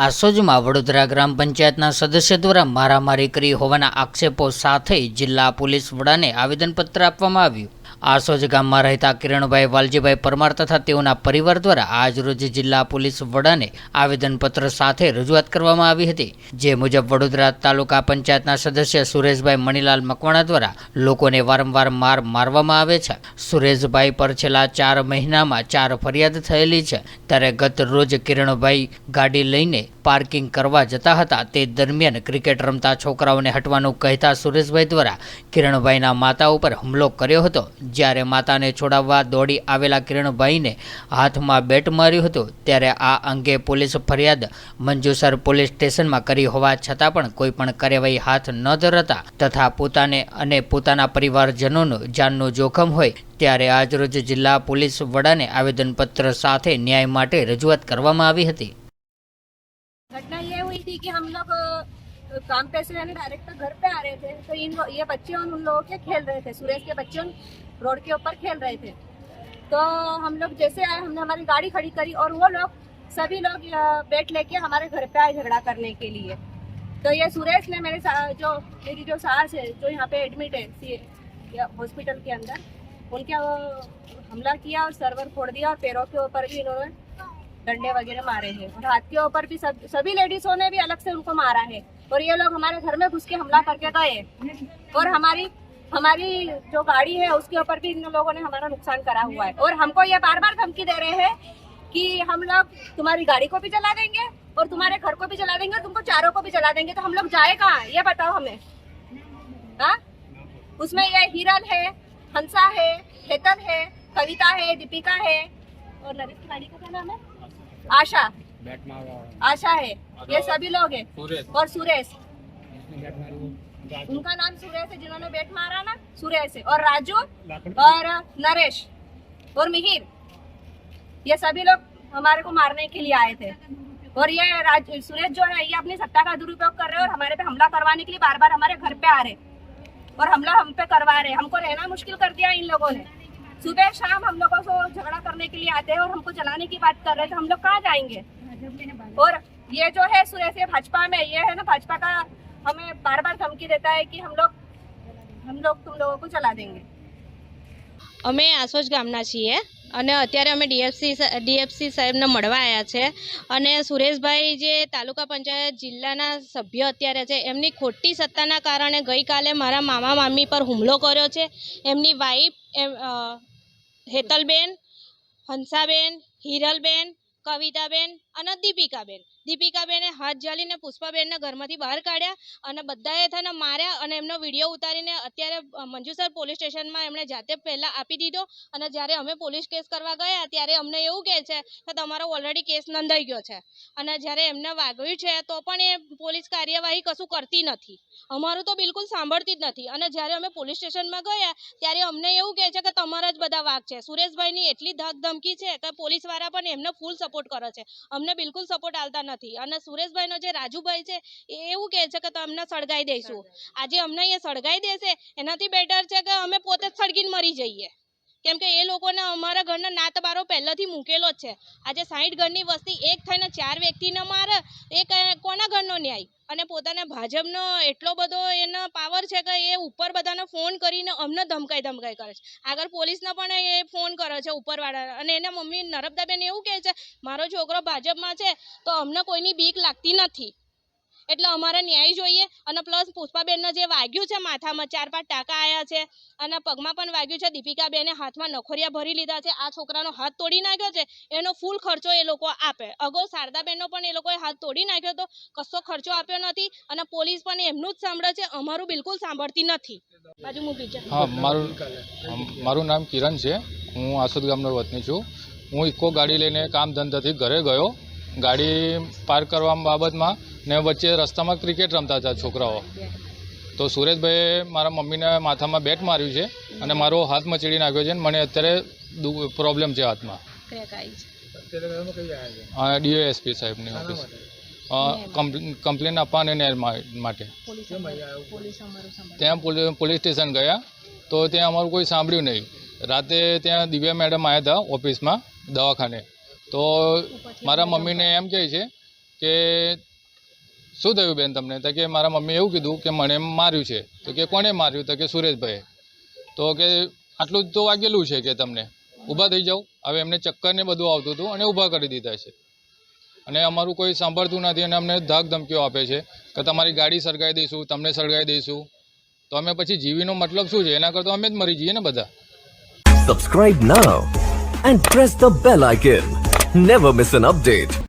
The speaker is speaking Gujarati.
આસોજમાં વડોદરા ગ્રામ પંચાયતના સદસ્ય દ્વારા મારામારી કરી હોવાના આક્ષેપો સાથે જિલ્લા પોલીસ વડાને આવેદનપત્ર આપવામાં આવ્યું. આસોજ ગામમાં રહેતા કિરણભાઈ વાલજીભાઈ પરમાર તથા તેઓના પરિવાર દ્વારા આજરોજ જિલ્લા પોલીસ વડાને આવેદનપત્ર સાથે રજૂઆત કરવામાં આવી હતી. જે મુજબ વડોદરા તાલુકા પંચાયતના સદસ્ય સુરેશભાઈ મણીલાલ મકવાણા દ્વારા લોકોને વારંવાર માર મારવામાં આવે છે. સુરેશભાઈ પર છેલ્લા ચાર મહિનામાં ચાર ફરિયાદ થયેલી છે. ત્યારે ગત રોજ કિરણભાઈ ગાડી લઈને પાર્કિંગ કરવા જતા હતા. તે દરમિયાન ક્રિકેટ રમતા છોકરાઓને હટવાનું કહેતા સુરેશભાઈ દ્વારા કિરણભાઈના માતા ઉપર હુમલો કર્યો હતો. જ્યારે માતાને છોડાવવા દોડી આવેલા કિરણભાઈને હાથમાં બેટ માર્યું હતું ત્યારે આ અંગે પોલીસ ફરિયાદ મંજુસર પોલીસ સ્ટેશનમાં કરી હોવા છતાં પણ કોઈ પણ કાર્યવાહી હાથ ન ધરતા તથા પોતાને અને પોતાના પરિવારજનોનું જાનનું જોખમ હોય ત્યારે આજરોજ જિલ્લા પોલીસ વડાને આવેદનપત્ર સાથે ન્યાય માટે રજૂઆત કરવામાં આવી હતી घटना ये हुई थी कि हम लोग काम पे से यानी डायरेक्ट घर पे आ रहे थे। तो इन ये बच्चे उन लोगों के खेल रहे थे सुरेश के बच्चे रोड के ऊपर खेल रहे थे। तो हम लोग जैसे आए, हमने हमारी गाड़ी खड़ी करी और वो लोग, सभी लोग बैट लेके हमारे घर पे आए झगड़ा करने के लिए। तो ये सुरेश ने मेरे जो, मेरी जो सास है, जो यहाँ पे एडमिट है हॉस्पिटल के अंदर, उनके हमला किया और सर्वर फोड़ दिया और पैरों के ऊपर भी इन्होंने डंडे वगैरह मारे हैं। और हाथ के ऊपर भी सब, सभी लेडीजों ने भी अलग से उनको मारा है। और ये लोग हमारे घर में घुस के हमला करके गए। और हमारी हमारी जो गाड़ी है, उसके ऊपर भी इन लोगों ने हमारा नुकसान करा हुआ है। और हमको ये बार बार धमकी दे रहे हैं कि हम लोग तुम्हारी गाड़ी को भी जला देंगे और तुम्हारे घर को भी जला देंगे और तुमको चारों को भी जला देंगे। तो हम लोग जाए कहाँ? ये बताओ हमें। हाँ? उसमें ये हिरल है, हंसा है, हेतल है, कविता है, दीपिका है और नरेश की गाड़ी का क्या नाम है? आशा। आशा है ये सभी लोग हैं। और सुरेश। उनका नाम सुरेश है जिन्होंने बैट मारा ना सुरेश है। और राजू और नरेश और मिहिर ये सभी लोग हमारे को मारने के लिए आए थे। और ये राज सुरेश जो है ये अपनी सत्ता का दुरुपयोग कर रहे हैं और हमारे पे हमला करवाने के लिए बार बार हमारे घर पे आ रहे और हमला हम पे करवा रहे हमको रहना मुश्किल कर दिया इन लोगों ने। सुबह शाम हम लोगों को झगड़ा करने के लिए आते हैं और हमको जलाने की बात कर रहे हैं तो हम लोग कहाँ जाएंगे और ये जो है सुरेश ये भाजपा में ये है ना भाजपा का हमें बार बार धमकी देता है कि हम लोग हम लोग तुम लोगों को जला देंगे અમે આસોજ ગામના છીએ અને અત્યારે અમે ડીએફસી ડીએફસી સાહેબને મળવા આવ્યા છે અને સુરેશભાઈ જે તાલુકા પંચાયત જિલ્લાના સભ્ય અત્યારે છે એમની ખોટી સત્તાના કારણે ગઈકાલે મારા મામા મામી પર હુમલો કર્યો છે એમની વાઈફ એમ અ, હેતલબેન હંસાબેન હિરલબેન કવિતાબેન અને દીપિકાબેન. દીપિકાબેને હાથ જાલીને પુષ્પાબેનને ઘરમાંથી બહાર કાઢ્યા અને બધાએ થઈને માર્યા અને એમનો વીડિયો ઉતારીને અત્યારે મંજુસર પોલીસ સ્ટેશનમાં એમણે જાતે પહેલાં આપી દીધો અને જ્યારે અમે પોલીસ કેસ કરવા ગયા ત્યારે અમને એવું કહે છે કે તમારો ઓલરેડી કેસ નોંધાઈ ગયો છે. અને જ્યારે એમને વાગ્યું છે તો પણ એ પોલીસ કાર્યવાહી કશું કરતી નથી. અમારું તો બિલકુલ સાંભળતી જ નથી. અને જ્યારે અમે પોલીસ સ્ટેશનમાં ગયા ત્યારે અમને એવું કહે છે કે તમારા જ બધા વાઘ છે. સુરેશભાઈની એટલી ધક ધમકી છે કે પોલીસવાળા પણ એમને ફૂલ સપોર્ટ કરે છે. અમને બિલકુલ સપોર્ટ આલતા નથી. અને સુરેશભાઈનો જે રાજુભાઈ છે એ એવું કહે છે કે તમને સળગાઈ દઈશું આજે અમને અહીંયા સળગાઈ દેશે એનાથી બેટર છે કે અમે પોતે જ સળગીને મરી જઈએ. કેમ કે એ લોકોને અમારા ઘરના નાત બારો પહેલેથી મૂકેલો જ છે. આજે સાઈઠ ઘરની વસ્તી એક થઈને ચાર વ્યક્તિને મારે એ કોના ઘરનો ન્યાય? અને પોતાને ભાજપનો એટલો બધો એનો પાવર છે કે એ ઉપર બધાને ફોન કરીને અમને ધમકાઈ ધમકાઈ કરે છે. આગળ પોલીસને પણ એ ફોન કરે છે ઉપરવાળા અને એના મમ્મી નરબદાબેન એવું કહે છે, મારો છોકરો ભાજપમાં છે તો અમને કોઈની બીક લાગતી નથી. એટલે અમારે ન્યાય જોઈએ. અને પ્લસ પુષ્પાબેનને જે વાગ્યું છે માથામાં, ચાર પાંચ ટાંકા આવ્યા છે અને પગમાં પણ વાગ્યું છે. દીપિકાબેને હાથમાં નખોરિયા ભરી લીધા છે. આ છોકરાનો હાથ તોડી નાખ્યો છે. એનો ફૂલ ખર્ચો એ લોકો આપે. અગાઉ શારદાબેનનો પણ એ લોકોએ હાથ તોડી નાખ્યો હતો કશો ખર્ચો આપ્યો નથી અને પોલીસ પણ એમનું જ સાંભળે છે. અમારું બિલકુલ સાંભળતી નથી. હા, મારું મારું નામ કિરણ છે. હું આસોદ ગામનો વતની છું. હું ઇકો ગાડી લઈને કામ ધંધાથી ઘરે ગયો. ગાડી પાર્ક કરવા બાબતમાં ને વચ્ચે રસ્તામાં ક્રિકેટ રમતા હતા છોકરાઓ. તો સુરેશભાઈએ મારા મમ્મીને માથામાં બેટ માર્યું છે અને મારો હાથ મચડી નાખ્યો છે અને મને અત્યારે પ્રોબ્લેમ છે હાથમાં. ડીઓએસપી સાહેબની ઓફિસ કમ્પ્લેન આપવા અને માટે. ત્યાં પોલીસ સ્ટેશન ગયા તો ત્યાં અમારું કોઈ સાંભળ્યું નહીં. રાતે ત્યાં દિવ્યા મેડમ આવ્યા હતા ઓફિસમાં દવાખાને. તો મારા મમ્મીને એમ કહે છે કે શું થયું બેન તમને? તો કે મારા મમ્મી એવું કીધું કે મને માર્યું છે. તો કે કોણે માર્યું? તો કે સુરેશભાઈએ. તો કે આટલું જ તો વાગેલું છે કે તમને? ઊભા થઈ જાઓ. હવે એમને ચક્કર ને બધું આવતું હતું અને ઊભા કરી દીધા છે. અને અમારું કોઈ સાંભળતું નથી અને અમને ધાક ધમકીઓ આપે છે કે તમારી ગાડી સળગાવી દઈશું, તમને સળગાવી દઈશું. તો અમે પછી જીવીનો મતલબ શું છે? એના કરતાં અમે જ મરી જઈએ ને બધા. Subscribe now and press the bell icon never miss an update.